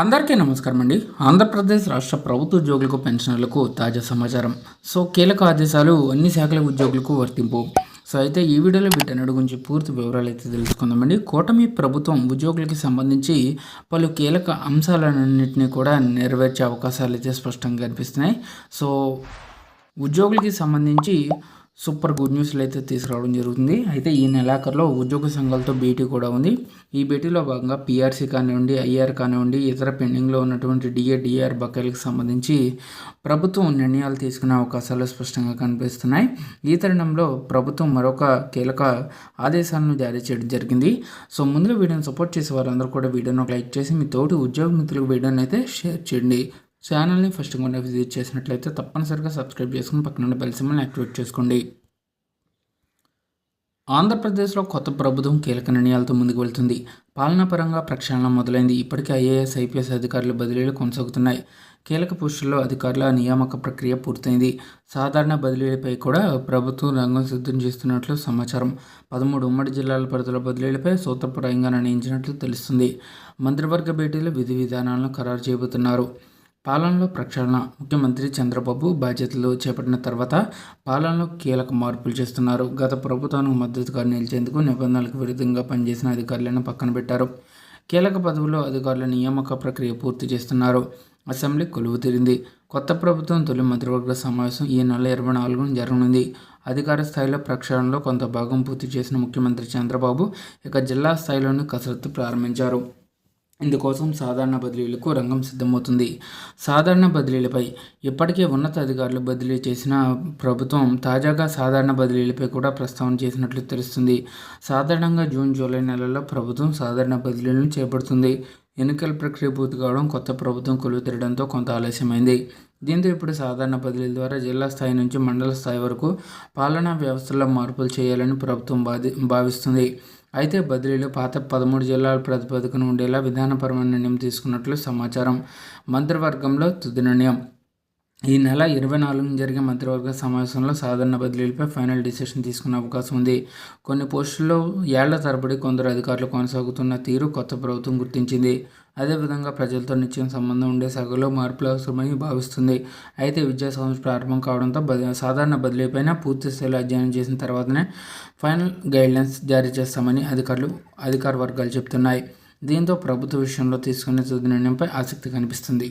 అందరికీ నమస్కారం అండి. ఆంధ్రప్రదేశ్ రాష్ట్ర ప్రభుత్వ ఉద్యోగులకు పెన్షనర్లకు తాజా సమాచారం. సో కీలక ఆదేశాలు అన్ని శాఖల ఉద్యోగులకు వర్తింపు. సో అయితే ఈ వీడియోలో వీటన్నిటి గురించి పూర్తి వివరాలు అయితే తెలుసుకుందామండి కూటమి ప్రభుత్వం ఉద్యోగులకి సంబంధించి పలు కీలక అంశాలన్నింటినీ కూడా నెరవేర్చే అవకాశాలు అయితే స్పష్టంగా కనిపిస్తున్నాయి. సో ఉద్యోగులకి సంబంధించి సూపర్ గుడ్ న్యూస్లు అయితే తీసుకురావడం జరుగుతుంది. అయితే ఈ నెలాఖరులో ఉద్యోగ సంఘాలతో భేటీ కూడా ఉంది. ఈ భేటీలో భాగంగా పీఆర్సీ కానివ్వండి ఐఆర్ కానివ్వండి ఇతర పెండింగ్లో ఉన్నటువంటి డిఏ డిఆర్ బకాయిలకు సంబంధించి ప్రభుత్వం నిర్ణయాలు తీసుకునే అవకాశాలు స్పష్టంగా కనిపిస్తున్నాయి. ఈ తరుణంలో ప్రభుత్వం మరొక కీలక ఆదేశాలను జారీ చేయడం జరిగింది. సో ముందుగా వీడియోని సపోర్ట్ చేసే వారందరూ కూడా వీడియోను లైక్ చేసి మీ తోటి ఉద్యోగ మిత్రులకు వీడియోని అయితే షేర్ చేయండి. ఛానల్ని ఫస్ట్ కూడా విజిట్ చేసినట్లయితే తప్పనిసరిగా సబ్స్క్రైబ్ చేసుకుని పక్కన బెల్ సింబల్ని యాక్టివేట్ చేసుకోండి. ఆంధ్రప్రదేశ్లో కొత్త ప్రభుత్వం కీలక నిర్ణయాలతో ముందుకు వెళ్తుంది. పాలనాపరంగా ప్రక్షాళన మొదలైంది. ఇప్పటికే ఐఏఎస్ ఐపీఎస్ అధికారుల బదిలీలు కొనసాగుతున్నాయి. కీలక పోస్టుల్లో అధికారుల నియామక ప్రక్రియ పూర్తయింది. సాధారణ బదిలీలపై కూడా ప్రభుత్వం రంగం సిద్ధం చేస్తున్నట్లు సమాచారం. పదమూడు ఉమ్మడి జిల్లాల పరిధిలో బదిలీలపై సూత్రప్రాయంగా నిర్ణయించినట్లు తెలుస్తుంది. మంత్రివర్గ భేటీలో విధి విధానాలను ఖరారు చేయబోతున్నారు. పాలనలో ప్రక్షాళన. ముఖ్యమంత్రి చంద్రబాబు బాధ్యతలు చేపట్టిన తర్వాత పాలనలో కీలక మార్పులు చేస్తున్నారు. గత ప్రభుత్వానికి మద్దతుగా నిలిచేందుకు నిబంధనలకు విరుద్ధంగా పనిచేసిన అధికారులను పక్కన పెట్టారు. కీలక పదవుల్లో అధికారుల నియామక ప్రక్రియ పూర్తి చేస్తున్నారు. అసెంబ్లీ కొలువు తీరింది. కొత్త ప్రభుత్వం తొలి మంత్రివర్గ సమావేశం ఈ నెల ఇరవై నాలుగున జరగనుంది. అధికార స్థాయిలో ప్రక్షాళనలో కొంత భాగం పూర్తి చేసిన ముఖ్యమంత్రి చంద్రబాబు ఇక జిల్లా స్థాయిలోని కసరత్తు ప్రారంభించారు. ఇందుకోసం సాధారణ బదిలీలకు రంగం సిద్ధమవుతుంది. సాధారణ బదిలీలపై ఇప్పటికే ఉన్నత అధికారులు బదిలీ చేసిన ప్రభుత్వం తాజాగా సాధారణ బదిలీలపై కూడా ప్రస్తావన చేసినట్లు తెలుస్తుంది. సాధారణంగా జూన్ జూలై నెలల్లో ప్రభుత్వం సాధారణ బదిలీలను చేపడుతుంది. ఎన్నికల ప్రక్రియ పూర్తి కావడం కొత్త ప్రభుత్వం కొలువు తిరగడంతో కొంత ఆలస్యమైంది. దీంతో ఇప్పుడు సాధారణ బదిలీల ద్వారా జిల్లా స్థాయి నుంచి మండల స్థాయి వరకు పాలనా వ్యవస్థలో మార్పులు చేయాలని ప్రభుత్వం బాధి భావిస్తుంది. అయితే బదిలీలో పాత పదమూడు జిల్లాల ప్రాతిపదికన ఉండేలా విధానపరమైన నిర్ణయం తీసుకున్నట్లు సమాచారం. మంత్రివర్గంలో తుది నిర్ణయం. ఈ నెల ఇరవై నాలుగున జరిగే మంత్రివర్గ సమావేశంలో సాధారణ బదిలీలపై ఫైనల్ డిసిషన్ తీసుకునే అవకాశం ఉంది. కొన్ని పోస్టుల్లో ఏళ్ళ తరబడి కొందరు అధికారులు కొనసాగుతున్న తీరు కొత్త ప్రభుత్వం గుర్తించింది. అదేవిధంగా ప్రజలతో నిత్యం సంబంధం ఉండే సగలో మార్పులు అవసరమని భావిస్తుంది. అయితే విద్యా సంవత్సరం ప్రారంభం కావడంతో సాధారణ బదిలీపైన పూర్తి స్థాయిలో అధ్యయనం చేసిన తర్వాతనే ఫైనల్ గైడ్లైన్స్ జారీ చేస్తామని అధికారులు అధికార వర్గాలు చెబుతున్నాయి దీంతో ప్రభుత్వ విషయంలో తీసుకునే తుది నిర్ణయంపై ఆసక్తి కనిపిస్తుంది.